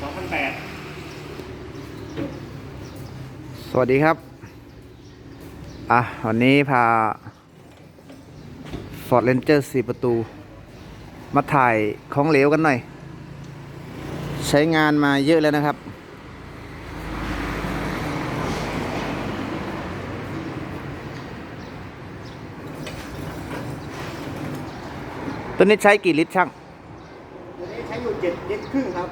สองพันแปดสวัสดีครับ อะ วันนี้พา Ford Ranger 4 ประตู มาถ่ายของเหลวกันหน่อย ใช้งานมาเยอะแล้วนะครับ ตัวนี้ใช้กี่ลิตรช่างตัวนี้ใช้อยู่เจ็ดลิตรครึ่งครับ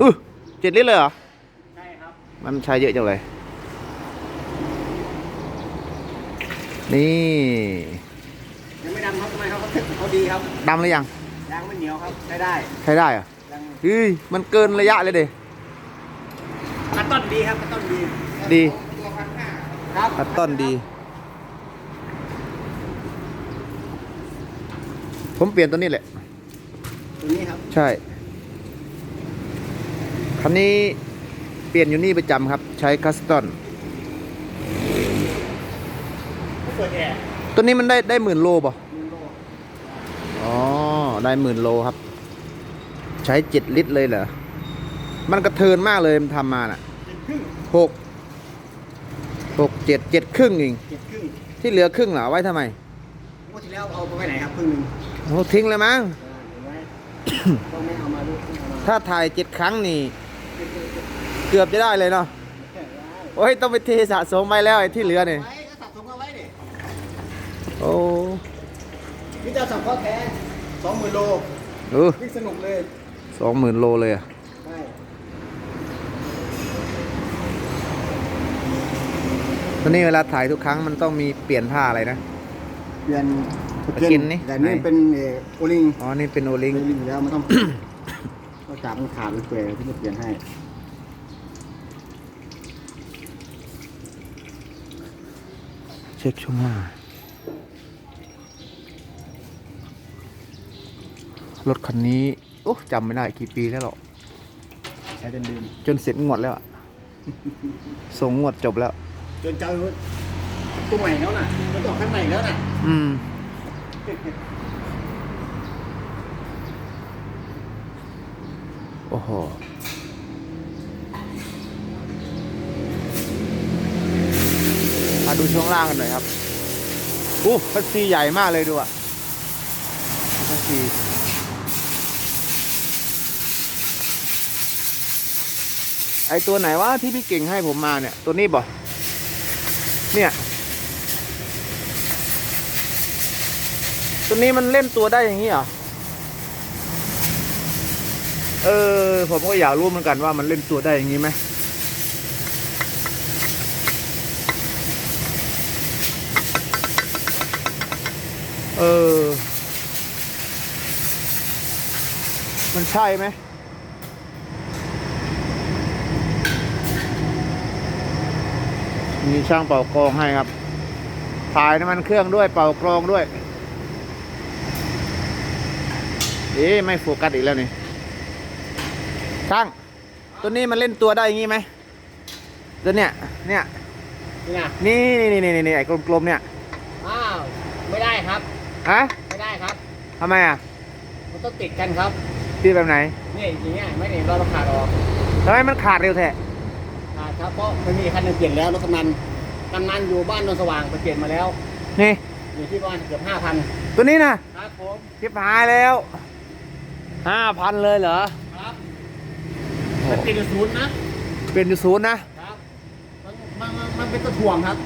อื้อเจ็ดลิตรเลยเหรอ ใช่ครับ มันใช้เยอะจังเลย นี่ยังไม่ดำครับทำไมครับเขาถึกเขาดีครับดำหรือยังยางไม่เหนียวครับใช้ได้ใช้ได้เหรอะยังเฮ้ยมันเกินระยะเลยเดกระต้นดีครับกระต้นดีดี ตัวพันห้าครับคัดต้นดี ผมเปลี่ยนตัวนี้แหละ ตัวนี้ครับ ใช่ คันนี้เปลี่ยนอยู่นี่ประจำครับ ใช้คัสตอนเปิดแอร์ตัวนี้มันได้ได้หมื่นโลป่ะหนึ่งโลอ๋อ ได้หมื่นโลครับ ใช้เจ็ดลิตรเลยเหรอ มันกระเทินมากเลยมันทำมาน่ะเจ็ดครึ่งหกหกเจ็ดเจ็ดครึ่งเองเจ็ดครึ่งที่เหลือครึ่งเหรอเอาไว้ทำไมงวดที่แล้วเอาไปไว้ไหนครับครึ่งหนึ่งโอ้ทิ้งเลยมั้งเห็นไหมต้องไม่เอามาลูกเอามาถ้าถ่ายเจ็ดครั้งนี่เกือบจะได้เลยเนาะโอ้ยต้องไปเทสะสมไปแล้วไอ้ที่เหลือเนี่ยไว้ก็สะสมเอาไว้ดิโอ้นี่จะสั่งข้อแท้สองหมื่นโลเออวิ่งสนุกเลยสองหมื่นโลเลยอะใช่ตอนนี้เวลาถ่ายทุกครั้งมันต้องมีเปลี่ยนผ้าอะไรนะเปลี่ยนไปกินนี่แต่นี่ไหนเป็นเอ่อโอลิงอ๋อนี่เป็นโอลิงโอลิงอยู่แล้วมันต้องนอกจากมันขาดหรือเปล่าที่จะเปลี่ยนให้ ช็คช่วงหน้ารถคันนี้โอ้จำไม่ได้กี่ปีแล้วหรอกใช้จนลืมจนเสร็จงวดแล้วอะส่งงวดจบแล้ว จนเจอตัวใหม่แล้วน่ะมันออกขั้นใหม่แล้วน่ะ อืม โอ้โห มา ดูช่วงล่างกันหน่อยครับอู้พัสซีใหญ่มากเลยดูอะพัสซีไอตัวไหนวะที่พี่เก่งให้ผมมาเนี่ย ตัวนี้บ่เนี่ย ตัวนี้มันเล่นตัวได้อย่างนี้เหรอเออ ผมก็อยากรู้เหมือนกันว่ามันเล่นตัวได้อย่างนี้ไหม เออ มันใช่ไหมมีช่างเป่ากรองให้ครับ ถ่ายน้ำมันเครื่องด้วยเป่ากรองด้วย เอ๊ะไม่โฟกัสอีกแล้วนี่ช่างตัวนี้มันเล่นตัวได้อย่างงี้ไหมตัวเนี้ยเนี่ย นี่นะนี่นี่นี่นี่นี่ไอ้กลมๆเนี่ยอ้าว ไม่ได้ครับ ฮะไม่ได้ครับทำไมอะมันต้องติดกันครับที่แบบไหนนี่อย่างเงี้ยไม่ได้เราเราขาดออกทำไมมันขาดเร็วแท้ขาดครับเพราะมันมีคันหนึงเปลี่ยนแล้วรถกำนันกำนันอยู่บ้านนนสว่างไปเปลี่ยนมาแล้วนี่อยู่ที่บ้านเกือบห้าพันตัวนี้นะครับผมทิพหายแล้วห้าพันเลยเหรอครับมันติดอยู่ศูนย์นะเป็นอยู่ศูนย์นะครับมันมันมันมันเป็นตัวถ่วงครับ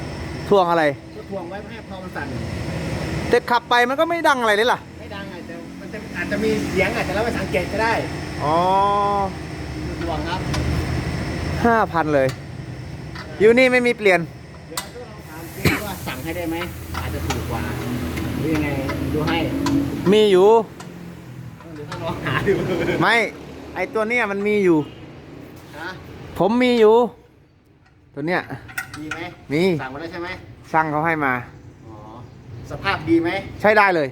ท่วงอะไรตัวถ่วงไว้ไม่ให้พอมันสั่น แต่ขับไปมันก็ไม่ดังอะไรเลยล่ะ ไม่ดังอาจจะมันจะอาจจะมีเสียงอาจจะเราไม่สังเกตก็ได้อ๋อตัวถ่วงครับห้าพันเลย อยู่นี่ไม่มีเปลี่ยนเดี๋ยวต้องลองถามซิว่าสั่งให้ได้ไหมอาจจะถูกกว่าหรือยังไงดูให้มีอยู่ หรือถ้าลองหาดูไม่ไอตัวเนี้ยมันมีอยู่ ฮะผมมีอยู่ ตัวเนี้ยมีไหมมีสั่งมาแล้วใช่ไหมช่างเขาให้มาอ๋อ สภาพดีไหม ใช้ได้เลย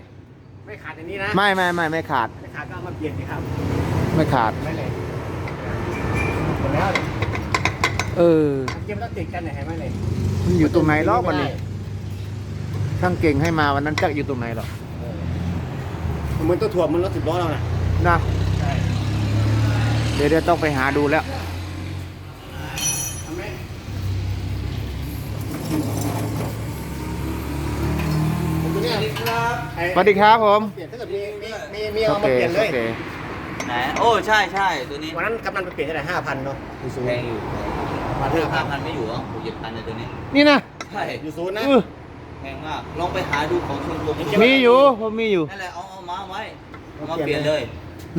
ไม่ขาดอันนี้นะ ไม่ไม่ไม่ไม่ขาด ไม่ขาดก็เอามาเปลี่ยนสิครับ ไม่ขาด ไม่เลยหมดแล้วเนี่ยเออเกมต้องติดกันเนี่ยเห็นไหมเลยมันอยู่ตรงไหนลอกวันนี้ช่างเก่งให้มาวันนั้นจักอยู่ตรงไหนหรอเออเหมือนตัวถ่วงมันรถสิบล้อเราน่ะนะใช่เดี๋ยวเดี๋ยวต้องไปหาดูแล้ว ทำไหมตัวเนี้ยครับไอ้สวัสดีครับผม เปลี่ยนถ้าเกิดมีมีมีมีโอเอาเคมาเปลี่ยนเลโอยเคไหนโอ้ใช่ใช่ตัวนี้วันนั้นกำนันไปเปลี่ยนเท่าไหร่ห้าพันเนาะอยู่ศูนแพย์งอยู่มาเรื่เรื่อองงห้าห้าพัพันนไม่อยู่อะหกเจ็ดพันในตัวนี้ นี่นะใช่อยู่ศูนย์นะเออแพงมาก ลองไปหาดูของชมรมมีอยู่ผมมีอยู่นั่นแหละเอาเอามาไว้เอามาเปลี่ยนเลย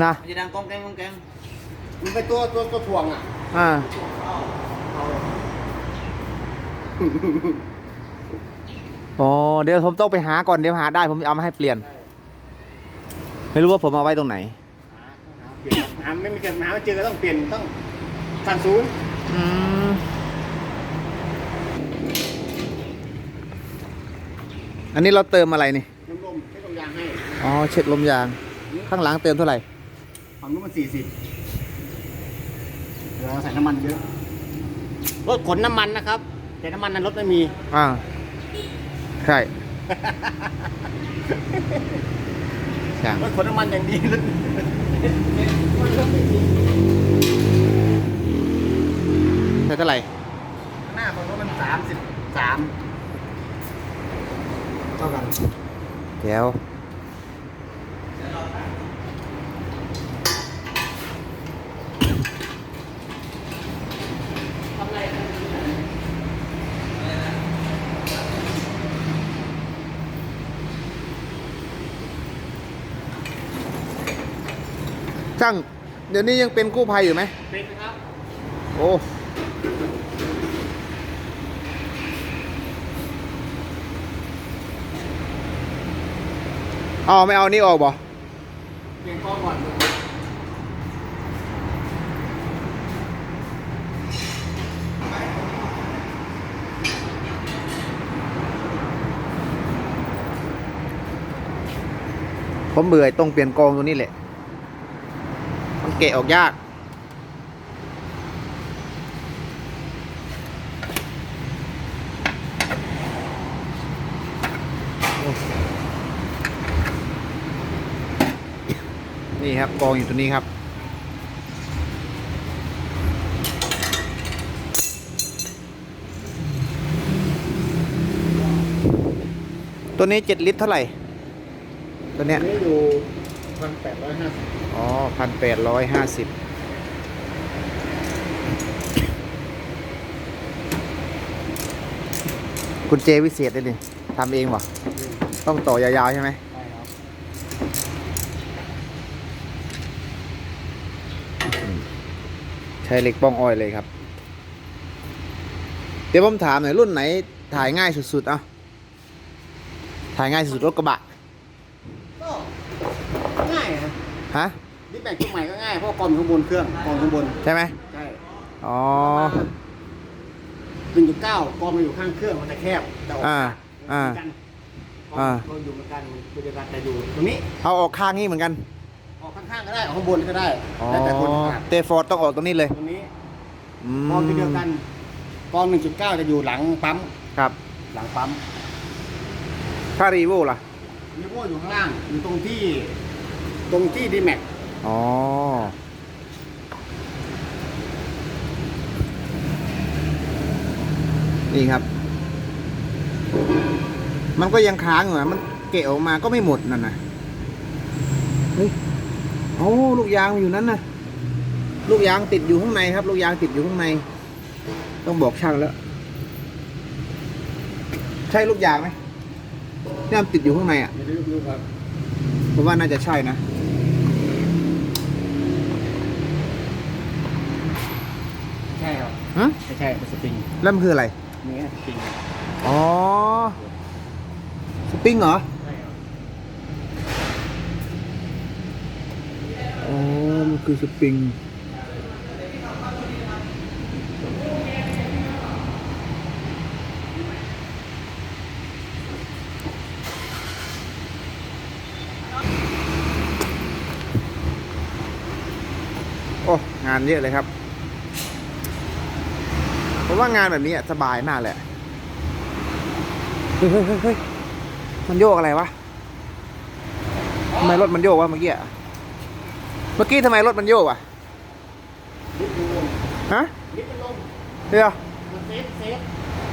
นะมันจะดังก้องแกงก้องแกงมันเป็นตัวตัวตัวถ่วงอะอ่า อ๋อเดี๋ยวผมต้องไปหาก่อนเดี๋ยวหาได้ผมเอามาให้เปลี่ยน ไม่รู้ว่าผมเอาไว้ตรงไหนเปลี่ยนน้ำไม่มีการน้ำเจอก็ต้องเปลี่ยนต้องสั่งศูนย์อืมอันนี้เราเติมอะไรนี่ลมลมๆให้ลมยางให้อ๋อเช็ดลมยาง ข้างหลังเติมเท่าไหร่ฝั่งนู้นมันสี่สิบเดี๋ยวเราใส่น้ำมันเยอะรถขนน้ำมันนะครับ แต่น้ำมันนั้นรถไม่มีอ่า ใช่ช่างรถขนน้ำมันอย่างดีรถใช่เท่าไหร่ หน้าฝั่งนู้นมันสามสิบสามเท่ากันแก้ว ช่าง เดี๋ยวนี้ยังเป็นกู้ภัยอยู่ไหมเป็นครับ โอ้เอาไม่เอานี่ออกบ่เปลี่ยนกล้องก่อนผมเบื่อไอ้ตรงเปลี่ยนกองตัวนี้แหละ มันเกะออกยากนี่ครับกองอยู่ตัวนี้ครับ ตัวนี้เจ็ดลิตรเท่าไหร่ ตัวเนี้ยอยู่ พันแปดร้อยห้าสิบอ๋อพันแปดร้อยห้าสิบกุญแจวิเศษเลยนี่ทำเองวะต้องต่อยาวๆใช่ไหมใช่ครับใช้เหล็กป้องอ้อยเลยครับ เดี๋ยวผมถามหน่อยรุ่นไหนถ่ายง่ายสุดๆ เอะถ่ายง่ายสุดๆรถกระบะ ก็ง่ายนะ ฮะดิสแบกชุดใหม่ก็ง่ายเพราะกองอยู่ข้างบนเครื่องกองข้างบนใช่ไหมใช่อ๋อหนึ่งจุดเก้ากองมันอยู่ข้างเครื่องมันจะแคบแต่ออกอ่าเหอ่ามือนกันกองอ่าเราอยู่เหมือนกันบรรยากาศแต่อยู่ตรงนี้เอาออกข้างนี้เหมือนกันออกข้างๆก็ได้ออกข้างบนก็ได้อ๋อแล้วแต่คนถนัดเตฟอร์ดต้องออกตรงนี้เลยตรงนี้อืมกองที่เดียวกันกอง1.9จะอยู่หลังปั๊มครับหลังปั๊มค่ารีโวล่ะ มีพวกอยู่ข้างล่างอยู่ตรงที่ ตรงที่ดีแม็กอ๋อ นี่ครับ มันก็ยังค้างอยู่อะมันเกะออกมาก็ไม่หมดนั่นนะเฮ้ยโอ้ลูกยางมันอยู่นั้นนะลูกยางติดอยู่ข้างในครับ ลูกยางติดอยู่ข้างใน ต้องบอกช่างแล้ว ใช่ลูกยางไหมเนี่ยมันติดอยู่ข้างในอะไม่รู้รู้ครับผมว่าน่าจะใช่นะ ใช่ครับ ฮะ ไม่ ใช่เป็นสปริงแล้วมันคืออะไรนี่ไงสปริงอ๋อสปริงเหรอใช่ครับอ๋อมันคือสปริงโอ้งานเยอะเลยครับ ผมว่างานแบบนี้อะสบายมากเลยอะเฮ้ยเฮ้ยเฮ้ยเฮ้ยมันโยกอะไรวะทำไมรถมันโยกวะเมื่อกี้อะเมื่อกี้ทำไมรถมันโยกอะฮะลิฟต์มันลงเดี๋ยวมันเซฟเซฟ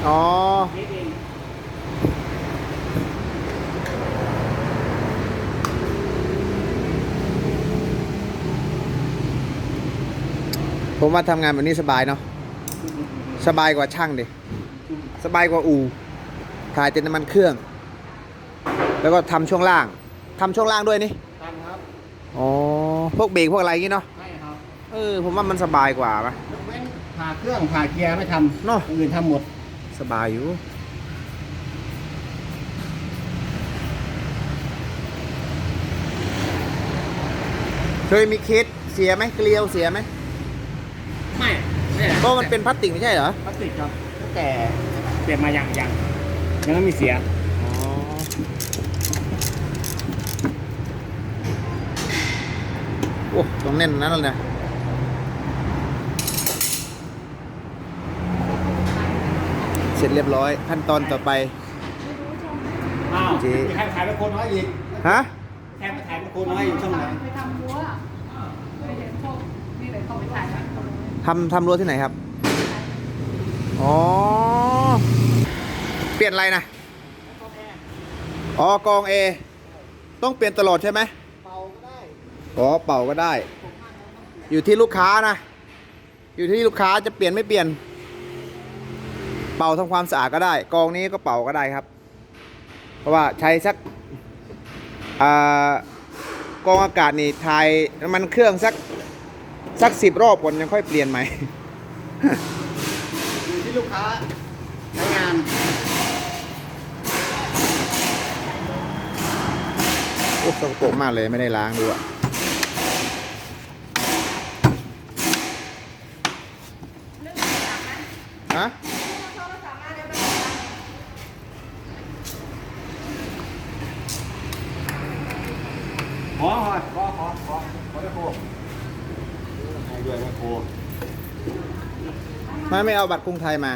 อ๋อเซฟเองผมว่าทำงานแบบนี้สบายเนาะ สบายกว่าช่างดิสบายกว่าอู่ถ่ายเต็นน้ำมันเครื่อง แล้วก็ทำช่วงล่างทำช่วงล่างด้วยนี่ตามครับอ๋อพวกเบรกพวกอะไรอย่างงี้เนาะใช่ครับเออผมว่ามันสบายกว่าปะยกเว้นผ่าเครื่องผ่าเกียร์ไม่ทำเนอะอย่างอื่นทำหมดสบายอยู่เคยมีเคสเสียไหมเกลียวเสียไหมไม่ เนี่ยก็มันเป็นพลาสติกไม่ใช่เหรอ พลาสติกครับตั้งแต่เปลี่ยนมาอย่างยังยังไม่มีเสียอ๋อโอ้ตรงแน่นนั้นเลยนะเสร็จเรียบร้อย ขั้นตอนต่อไป อ้าวเจ๊มีใครถ่ายเป็นคนน้อยอีกฮะใครมาถ่ายเป็นคนน้อยอยู่ช่องไหน ไปทำรั้วไปเห็นพวกนี่เลยเขาไปถ่ายแบบ ทำทำรั้วที่ไหนครับ อ๋อ เปลี่ยนอะไรนะอ๋อกองเอ ต้องเปลี่ยนตลอดใช่ไหมเป่าก็ได้อ๋อเป่าก็ได้ อยู่ที่ลูกค้านะ อยู่ที่ลูกค้าจะเปลี่ยนไม่เปลี่ยน เป่าทำความสะอาดก็ได้ กองนี้ก็เป่าก็ได้ครับ เพราะว่าใช้สักอ่ากองอากาศนี่ทายน้ำมันเครื่องสัก สักสิบรอบก่อนยังค่อยเปลี่ยนใหม่ อยู่ที่ลูกค้าใช้งาน โอ้สกปรกมากเลยไม่ได้ล้างดูอะเรื่องโทรศัพท์นะฮะ โทรศัพท์มาเดี๋ยวไป ขอขอขอขอขอขอได้โคให้ด้วยได้โค ไม่ไม่เอาบัตรกรุงไทยมา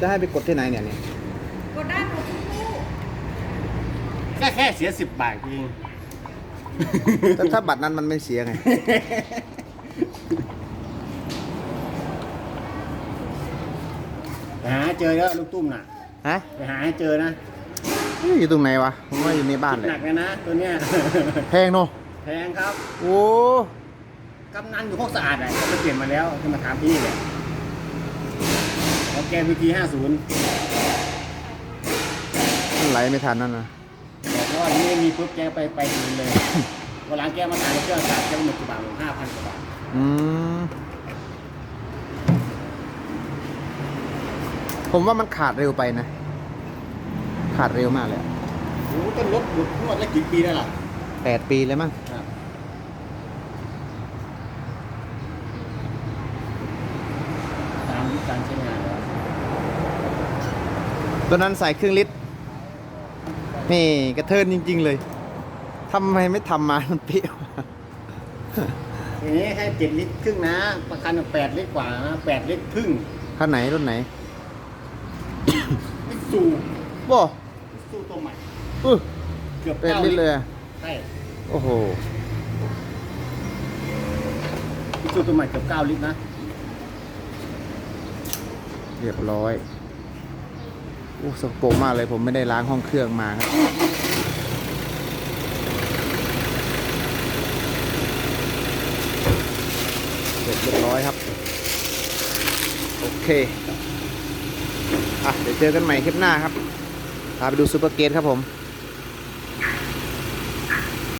จะให้ไปกดที่ไหนเนี่ยเนี่ยกดได้หมดทุกคู่แค่แค่เสียสิบบาทเองถ้าถ้าบัตรนั้นมันไม่เสียไงไปหาให้เจอแล้วลูกตุ้มน่ะ ฮะไปหาให้เจอนะเอ้ยอยู่ตรงไหนวะผมว่าอยู่ในบ้านเลยหนักเลยนะตัวเนี้ย แพงเนอะแพงครับ โอ้ กำนันอยู่โคกสะอาดอะก็ไปเปลี่ยนมาแล้วที่มาถามพี่เนี่ยแล้วแกพีทีห้าศูนย์มันไหลไม่ทันนั่นนะบอกว่านี่มีปุ๊บแกไปไปคืนเลยวันหลังแกมาขายเครื่องสะอาดแกหมดกี่บาทห้าพันกว่าบาทอืมผมว่ามันขาดเร็วไปนะ ขาดเร็วมากเลยโอ้โหต้นรถหยุดทั้งหมดแล้วกี่ปีแล้วล่ะ แปดปีเลยมั้ง ครับตามการใช้งานแล้ว ตัวนั้นใส่เครื่องลิตรนี่กระเทินจริง ๆ เลยทำไมไม่ทำมามันเปรี้ยวทีนี้ให้เจ็ดลิตรครึ่งนะ ประกันแปดลิตรกว่านะแปดลิตรครึ่งคันไหนรุ่นไหนมิตซูบ่มิตซูตัวใหม่อื้อเกือบเป็นเก้าลิลิตตรรเลยอะใช่โอ้โหมิตซูตัวใหม่เกือบเก้าลิตรนะเรียบร้อยโอ้สกปรกมากเลยผมไม่ได้ล้างห้องเครื่องมาครับเสร็จเรียบร้อยครับ โอเค อะ เดี๋ยวเจอกันใหม่คลิปหน้าครับพาไปดูซูเปอร์เกตครับผม